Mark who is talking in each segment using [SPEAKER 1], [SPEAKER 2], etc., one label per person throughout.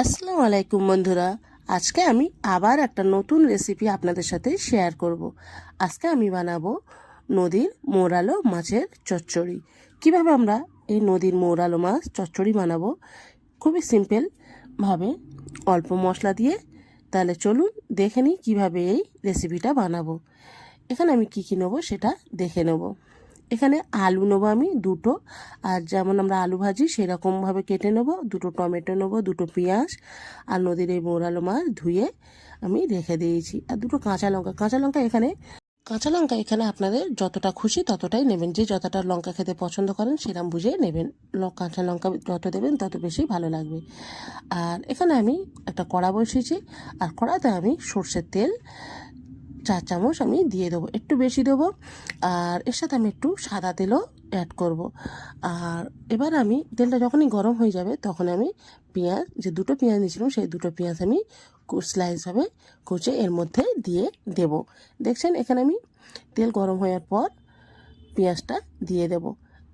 [SPEAKER 1] আসসালামু আলাইকুম বন্ধুরা। আজকে আমি আবার একটা নতুন রেসিপি আপনাদের সাথে শেয়ার করব। আজকে আমি বানাবো নদীর মোরালো মাছের চচ্চড়ি। কীভাবে আমরা এই নদীর মোরালো মাছ চচ্চড়ি বানাবো? খুবই সিম্পলভাবে অল্প মশলা দিয়ে। তাহলে চলুন দেখে নিই কীভাবে এই রেসিপিটা বানাবো। এখানে আমি কী কী নেব সেটা দেখে নেব। এখানে আলু নেব আমি দুটো। আর যেমন আমরা আলু ভাজি, সেরকমভাবে কেটে নেব। দুটো টমেটো নেব, দুটো পেঁয়াজ আর নদীর এই মোরালো মাছ ধুয়ে আমি রেখে দিয়েছি। আর দুটো কাঁচা লঙ্কা। কাঁচা লঙ্কা এখানে, কাঁচা লঙ্কা এখানে আপনাদের যতটা খুশি ততটাই নেবেন। যে যতটা লঙ্কা খেতে পছন্দ করেন সেরকম বুঝে নেবেন। কাঁচা লঙ্কা যত দেবেন তত বেশি ভালো লাগবে। আর এখানে আমি একটা কড়া বসিয়েছি। আর কড়াতে আমি সর্ষের তেল চার চামচ আমি দিয়ে দেবো, একটু বেশি দেবো, আর এর সাথে আমি একটু সাদা তেলও অ্যাড করব। আর এবার আমি তেলটা যখনই গরম হয়ে যাবে তখন আমি পেঁয়াজ, যে দুটো পেঁয়াজ নিয়েছিলাম, সেই দুটো পেঁয়াজ আমি স্লাইসভাবে কুচে এর মধ্যে দিয়ে দেব। দেখছেন, এখানে আমি তেল গরম হওয়ার পর পেঁয়াজটা দিয়ে দেব।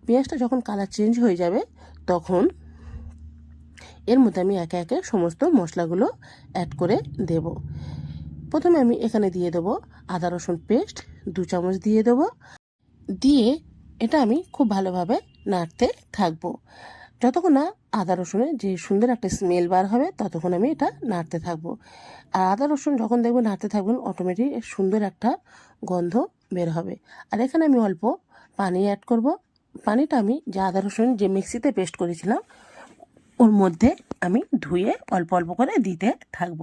[SPEAKER 1] পেঁয়াজটা যখন কালার চেঞ্জ হয়ে যাবে, তখন এর মধ্যে আমি একে একে সমস্ত মশলাগুলো অ্যাড করে দেব। প্রথমে আমি এখানে দিয়ে দেবো আদা, রসুন পেস্ট, দু চামচ দিয়ে দেবো। দিয়ে এটা আমি খুব ভালোভাবে নাড়তে থাকব। যতক্ষণ না আদা, রসুনের যে সুন্দর একটা স্মেল বার হবে, ততক্ষণ আমি এটা নাড়তে থাকব। আর আদা, রসুন যখন দেখবেন নাড়তে থাকবেন অটোমেটিক সুন্দর একটা গন্ধ বের হবে। আর এখানে আমি অল্প পানি অ্যাড করব। পানিটা আমি যে আদা, রসুন যে মিক্সিতে পেস্ট করেছিলাম ওর মধ্যে আমি ধুয়ে অল্প অল্প করে দিতে থাকব।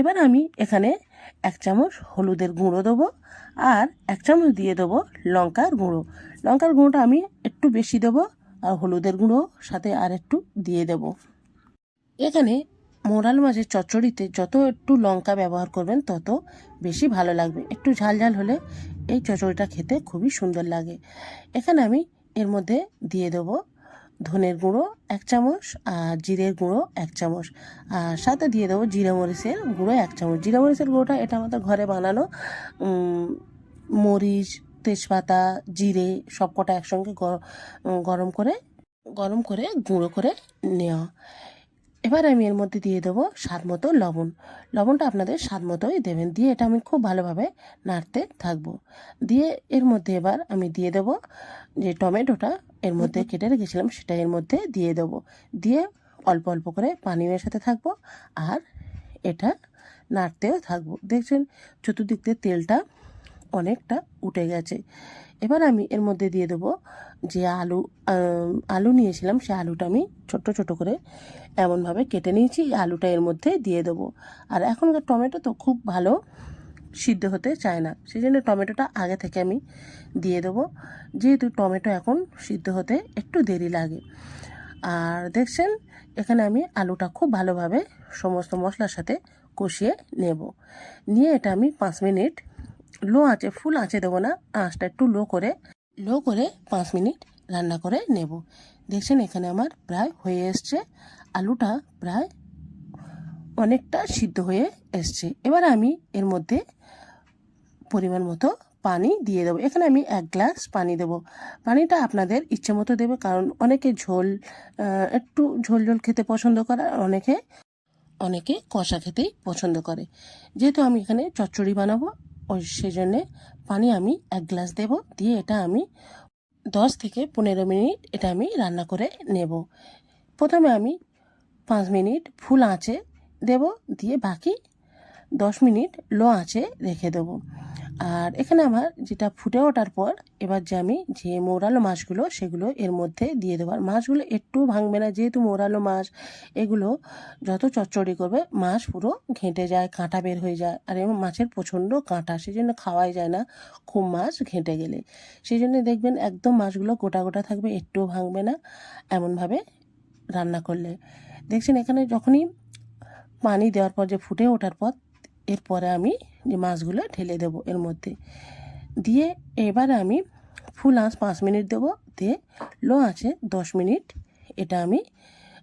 [SPEAKER 1] এবার আমি এখানে এক চামচ হলুদের গুঁড়ো দেবো আর এক চামচ দিয়ে দেবো লঙ্কার গুঁড়ো। লঙ্কার গুঁড়োটা আমি একটু বেশি দেবো আর হলুদের গুঁড়ো সাথে আর একটু দিয়ে দেবো। এখানে মোরাল মাছের চচ্চড়িতে যত একটু লঙ্কা ব্যবহার করবেন তত বেশি ভালো লাগবে। একটু ঝাল ঝাল হলে এই চচ্চড়িটা খেতে খুবই সুন্দর লাগে। এখানে আমি এর মধ্যে দিয়ে দেবো ধনের গুঁড়ো এক চামচ, আর জিরের গুঁড়ো এক চামচ। আর সাথে দিয়ে দেবো জিরে মরিচের গুঁড়ো এক চামচ। জিরে মরিচের গুঁড়োটা এটা আমাদের ঘরে বানানো মরিচ, তেজপাতা, জিরে সব কটা একসঙ্গে গরম করে গরম করে গুঁড়ো করে নেওয়া। এবার আমি এর মধ্যে দিয়ে দেবো স্বাদ মতো লবণ। লবণটা আপনাদের স্বাদ মতোই দেবেন। দিয়ে এটা আমি খুব ভালোভাবে নাড়তে থাকব। দিয়ে এর মধ্যে এবার আমি দিয়ে দেবো যে টমেটোটা এর মধ্যে কেটে রেখেছিলাম সেটা এর মধ্যে দিয়ে দেবো। দিয়ে অল্প অল্প করে পানি মেশাতে থাকব আর এটা নাড়তেও থাকব। দেখছেন চতুর্দিক দিয়ে তেলটা অনেকটা উঠে গেছে। এবার আমি এর মধ্যে দিয়ে দেবো যে আলু আলু নিয়েছিলাম সেই আলুটা আমি ছোট ছোট করে এমনভাবে কেটে নিয়েছি আলুটা এর মধ্যে দিয়ে দেবো। আর এখনকার টমেটো তো খুব ভালো সিদ্ধ হতে চায় না সেই জন্য টমেটোটা আগে থেকে আমি দিয়ে দেবো। যেহেতু টমেটো এখন সিদ্ধ হতে একটু দেরি লাগে। আর দেখছেন, এখানে আমি আলুটা খুব ভালোভাবে সমস্ত মশলার সাথে কষিয়ে নেব। নিয়ে এটা আমি পাঁচ মিনিট লো আঁচে, ফুল আঁচে দেবো না, আঁচটা একটু লো করে লো করে পাঁচ মিনিট রান্না করে নেব। দেখছেন এখানে আমার প্রায় হয়ে এসছে, আলুটা প্রায় অনেকটা সিদ্ধ হয়ে এসছে। এবার আমি এর মধ্যে পরিমাণ মতো পানি দিয়ে দেবো। এখানে আমি এক গ্লাস পানি দেবো। পানিটা আপনাদের ইচ্ছে মতো দেবে, কারণ অনেকে ঝোল একটু ঝোল ঝোল খেতে পছন্দ করে, আর অনেকে অনেকে কষা খেতেই পছন্দ করে। যেহেতু আমি এখানে চচ্চড়ি বানাবো ওই সেই জন্যে পানি আমি এক গ্লাস দেব, দিয়ে এটা আমি দশ থেকে পনেরো মিনিট এটা আমি রান্না করে নেব। প্রথমে আমি পাঁচ মিনিট ফুল আঁচে দেব, দিয়ে বাকি দশ মিনিট লো আঁচে রেখে দেবো। আর এখানে আমার যেটা ফুটে ওঠার পর, এবার যে আমি যে মোরালো মাছগুলো, সেগুলো এর মধ্যে দিয়ে দেবো। আর মাছগুলো একটু ভাঙবে না, যেহেতু মোরালো মাছ, এগুলো যত চচ্চড়ি করবে, মাছ পুরো ঘেঁটে যায়, কাঁটা বের হয়ে যায়। আর এবং মাছের প্রচণ্ড কাঁটা সেই জন্য খাওয়াই যায় না খুব মাছ ঘেঁটে গেলে। সেই জন্য দেখবেন একদম মাছগুলো গোটা গোটা থাকবে একটুও ভাঙবে না এমনভাবে রান্না করলে। দেখছেন এখানে যখনই পানি দেওয়ার পর, যে ফুটে ওঠার পর এরপরে আমি যে মাছগুলো ঢেলে দেবো এর মধ্যে। দিয়ে এবারে আমি ফুল আঁচ পাঁচ মিনিট দেবো, দিয়ে লো আঁচে দশ মিনিট এটা আমি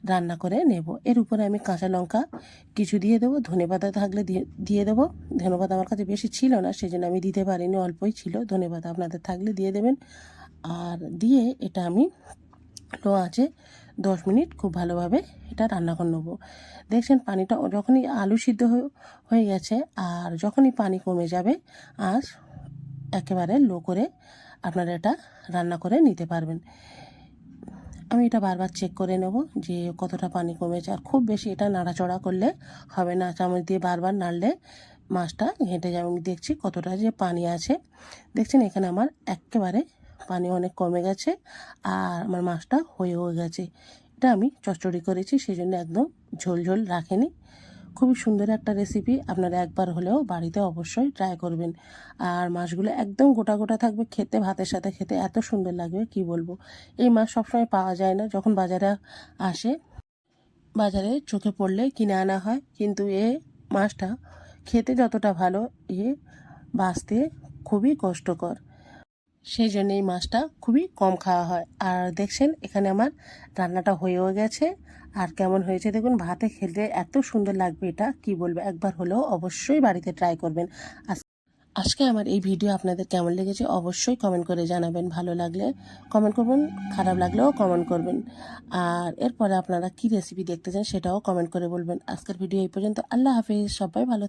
[SPEAKER 1] রান্না করে নেব। এর উপরে আমি কাঁচা লঙ্কা কিছু দিয়ে দেবো, ধনে পাতা থাকলে দিয়ে দেবো। ধনে পাতা আমার কাছে বেশি ছিল না সেই জন্য আমি দিতে পারিনি, অল্পই ছিল। ধনে পাতা আপনাদের থাকলে দিয়ে দেবেন। আর দিয়ে এটা আমি লো আছে দশ মিনিট খুব ভালোভাবে এটা রান্না করে নেব। দেখছেন পানিটা যখনই আলু সিদ্ধ হয়ে- গেছে আর যখনই পানি কমে যাবে আর একেবারে লো করে আপনারা এটা রান্না করে নিতে পারবেন। আমি এটা বারবার চেক করে নেব যে কতটা পানি কমেছে আর খুব বেশি এটা নাড়াচড়া করলে হবে না। চামচ দিয়ে বারবার নাড়লে মাছটা ঘেঁটে যাবে আমি দেখছি কতটা যে পানি আছে। দেখছেন এখানে আমার একেবারে পানি অনেক কমে গেছে আর আমার মাছটা হয়েও গেছে। এটা আমি চচ্চড়ি করেছি সেই জন্য একদম ঝোল ঝোল রাখেনি। খুবই সুন্দর একটা রেসিপি আপনারা একবার হলেও বাড়িতে অবশ্যই ট্রাই করবেন। আর মাছগুলো একদম গোটা গোটা থাকবে, খেতে, ভাতের সাথে খেতে এত সুন্দর লাগবে, কি বলব? এই মাছ সবসময় পাওয়া যায় না, যখন বাজারে আসে, বাজারে চোখে পড়লে কিনে আনা হয়, কিন্তু এ মাছটা খেতে যতটা ভালো, এ বাঁচতে খুবই কষ্টকর। সেই জন্য এই মাছটা খুবই কম খাওয়া হয়। আর দেখছেন, এখানে আমার রান্নাটা হয়েও গেছে। আর কেমন হয়েছে দেখুন, ভাতে খেতে এত সুন্দর লাগবে এটা, কি বলব? একবার হলেও অবশ্যই বাড়িতে ট্রাই করবেন। আজ- আজকে আমার এই ভিডিও আপনাদের কেমন লেগেছে অবশ্যই কমেন্ট করে জানাবেন। ভালো লাগলে কমেন্ট করবেন, খারাপ লাগলেও কমেন্ট করবেন। আর এরপরে আপনারা কি রেসিপি দেখতে চান সেটাও কমেন্ট করে বলবেন। আজকের ভিডিও এই পর্যন্ত। আল্লাহ হাফিজ, সবাই ভালো